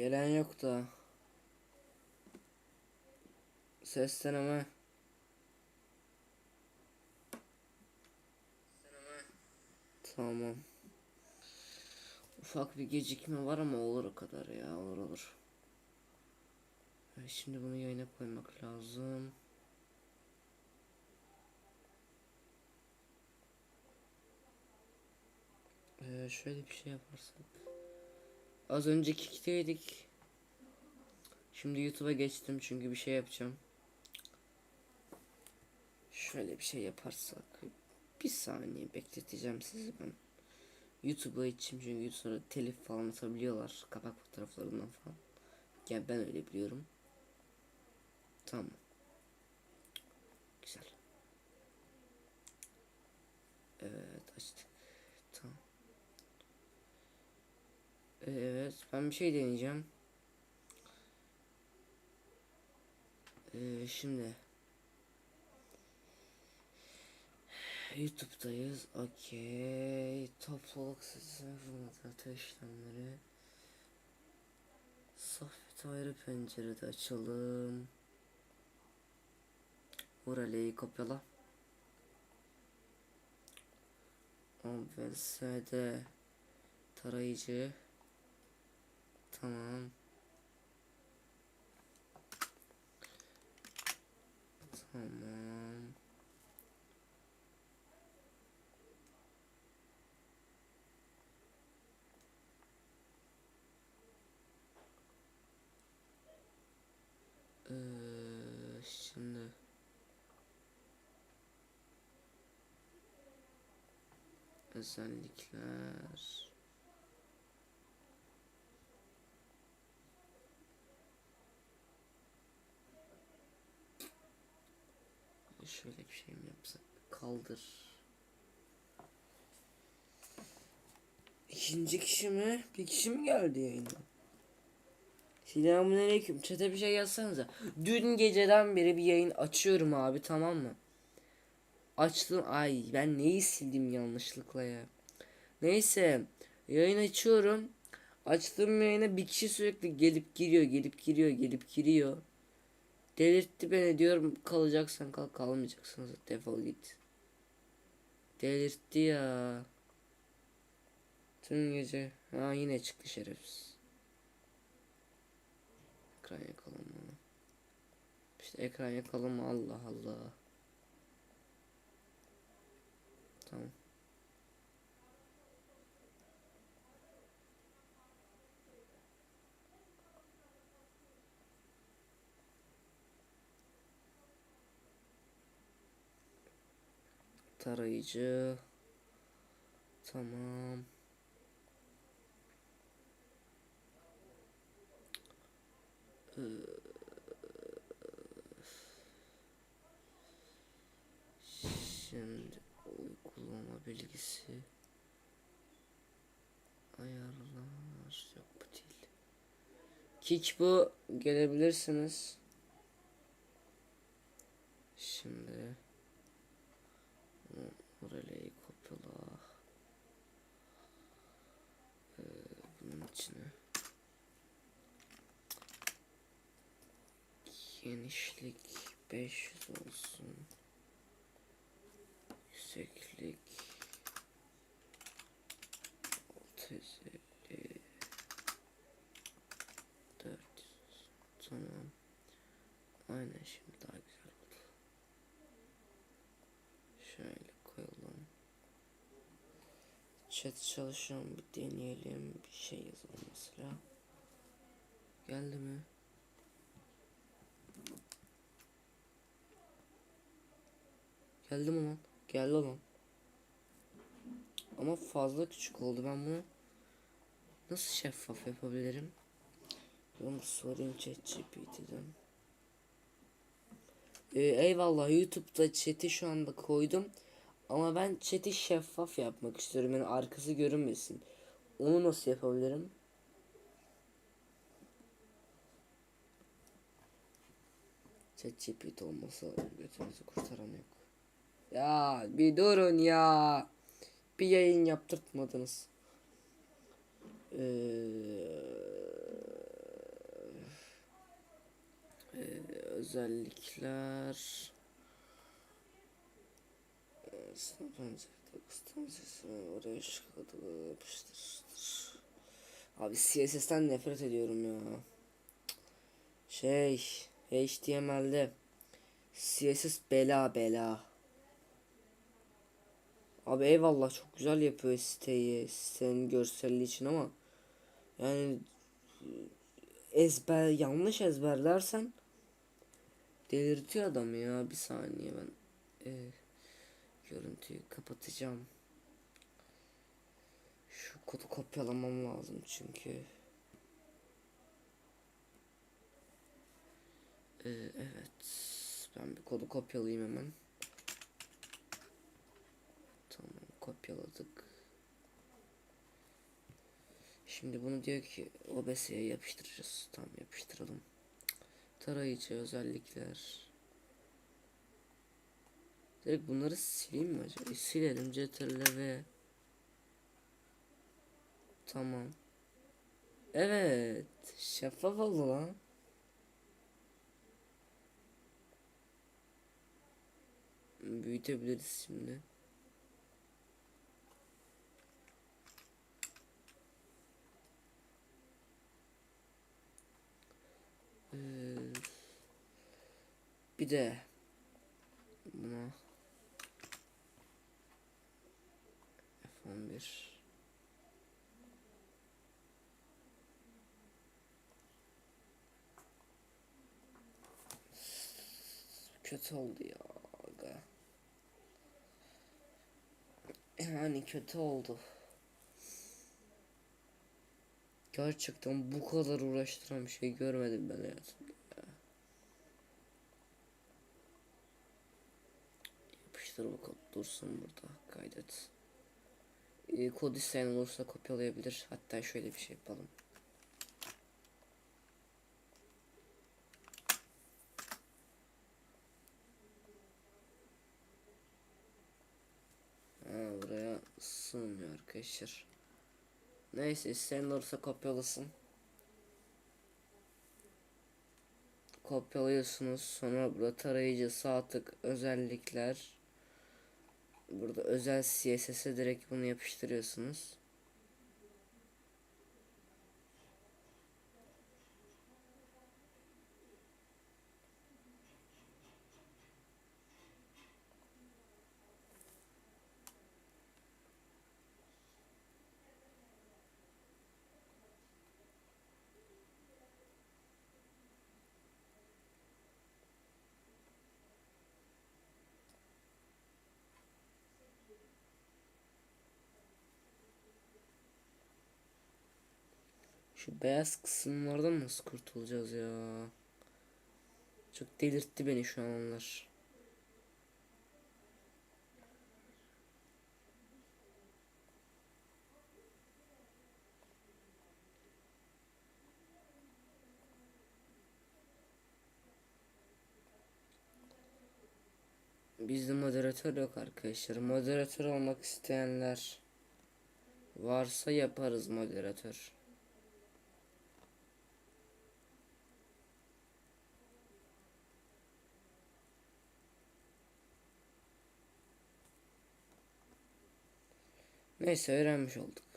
Gelen yok da. Ses deneme. Tamam. Ufak bir gecikme var ama olur o kadar ya olur olur. Şimdi bunu yayına koymak lazım. Ee, şöyle bir şey yaparsak. Az önce Kick'teydik. Şimdi YouTube'a geçtim çünkü bir şey yapacağım. Şöyle bir şey yaparsak. Bir saniye bekleteceğim sizi ben. YouTube'a içim çünkü YouTube'a telif falan atabiliyorlar. Kapak fotoğraflarından falan. Yani ben öyle biliyorum. Tamam. Güzel. Evet açtık. Tamam. Evet ben bir şey deneyeceğim. Ee, şimdi YouTube'dayız. Okey. Topluluk sesi formatı işlemleri. Sohbet ayrı pencerede açalım. Burayı kopyala. OBS'de tarayıcı. Tamam. Tamam. Ee, şimdi özellikler şöyle bir şey mi yapsak kaldır İkinci kişi mi? Bir kişi mi geldi yayına? Selamünaleyküm. Çete bir şey yazsanıza. Dün geceden beri bir yayın açıyorum abi tamam mı? Açtım. Ay ben neyi sildim yanlışlıkla ya. Neyse. Yayın açıyorum. Açtığım yayına bir kişi sürekli gelip giriyor, gelip giriyor, gelip giriyor. Delirtti beni diyorum kalacaksan kal kalmayacaksan defol git. Delirtti ya. Tüm gece. Ha yine çıktı şerefsiz. Ekran yakalım mı? İşte ekran yakalım mı? Allah Allah. Tamam. Tarayıcı. Tamam. Şimdi uygulama bilgisi ayarlar yok bu değil. Kick bu gelebilirsiniz. Şimdi orayı kopyala. Ee, bunun içine genişlik 500 olsun. Yükseklik 650 400 Tamam. Aynen şimdi daha güzel oldu. Şöyle koyalım. Chat çalışıyorum bir deneyelim. Bir şey yazalım mesela. Geldi mi? Geldi mi lan? Geldi lan. Ama fazla küçük oldu. Ben bunu nasıl şeffaf yapabilirim? Bunu sorayım ChatGPT'den. Ee, eyvallah YouTube'da chat'i şu anda koydum. Ama ben chat'i şeffaf yapmak istiyorum. Yani arkası görünmesin. Onu nasıl yapabilirim? ChatGPT olmasa götümüzü kurtaran yok. Ya bir durun ya. Bir yayın yaptırtmadınız. Ee, Ee, özellikler Ee, sınıf öncesi kısıtım sesi oraya çıkardı yapıştır abi CSS'ten nefret ediyorum ya. Şey HTML'de CSS bela bela. Abi eyvallah çok güzel yapıyor siteyi sitenin görselliği için ama yani ezber yanlış ezberlersen delirtiyor adamı ya. Bir saniye ben e, görüntüyü kapatacağım şu kodu kopyalamam lazım çünkü E, evet ben bir kodu kopyalayayım hemen tamam kopyaladık Şimdi bunu diyor ki OBS'ye yapıştıracağız. Tamam yapıştıralım. Tarayıcı özellikler. Direkt bunları sileyim mi acaba? E, silelim CTRL V. Tamam. Evet. Şeffaf oldu lan. Büyütebiliriz şimdi. Ee, bir de buna F11 kötü oldu ya. Yani kötü oldu. Gerçekten bu kadar uğraştıran bir şey görmedim ben hayatımda ya. Yapıştır bakalım dursun burada kaydet. Ee, kod isteyen olursa kopyalayabilir. Hatta şöyle bir şey yapalım. Ha, buraya sığmıyor arkadaşlar. Neyse isteyen olursa kopyalasın. Kopyalıyorsunuz. Sonra burada tarayıcı sağ tık özellikler. Burada özel CSS'e direkt bunu yapıştırıyorsunuz. Şu beyaz kısımlardan nasıl kurtulacağız ya? Çok delirtti beni şu an onlar. Bizde moderatör yok arkadaşlar. Moderatör olmak isteyenler varsa yaparız moderatör. Neyse öğrenmiş olduk.